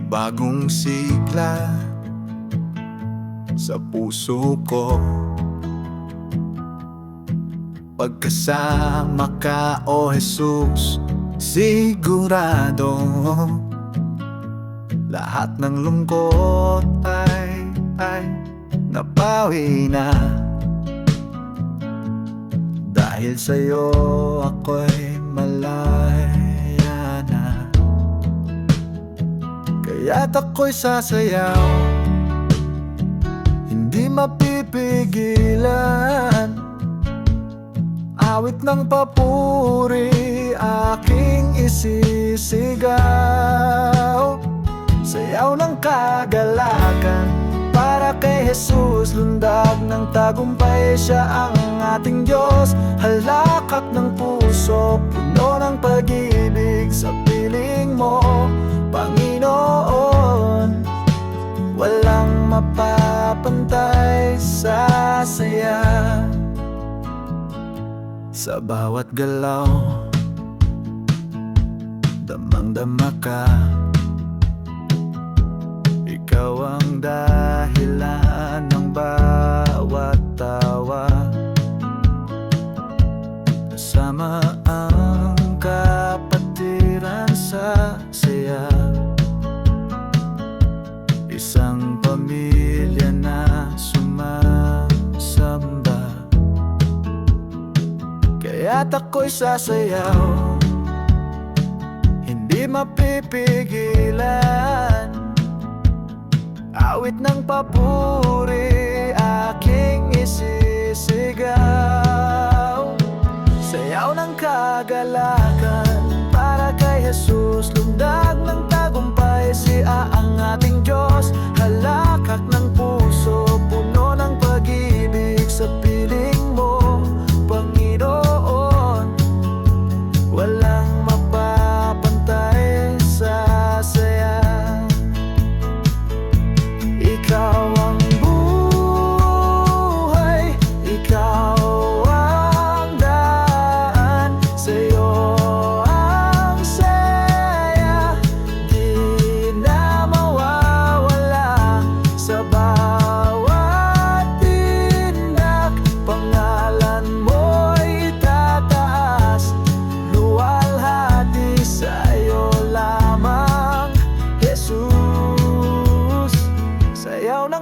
bagong sigla sa puso ko. Pagkasama ka, O Jesus, sigurado Lahat ng lungkot ay, ay napawi na. Dahil sa'yo ako'y Kaya't ako'y sasayaw. Hindi mapipigilan. Awit ng papuri aking isisigaw. Sayaw ng kagalakan Para kay Jesus Lundag ng tagumpay. Siya ang ating Diyos Halakak ng puso Puno ng pag-ibig mapapantay sa saya. Sa bawat galaw Damang-dama ka. Ikaw ang dahilan ng bawat tawa. Kasama Kaya't ako'y sasayaw. Hindi mapipigilan. Awit ng papuri aking isisigaw. Sayaw ng kagalakan Para kay Jesus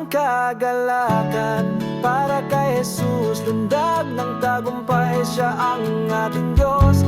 Sayaw ng kagalakan Para kay Jesus Lundag ng tagumpay Siya ang ating Diyos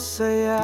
saya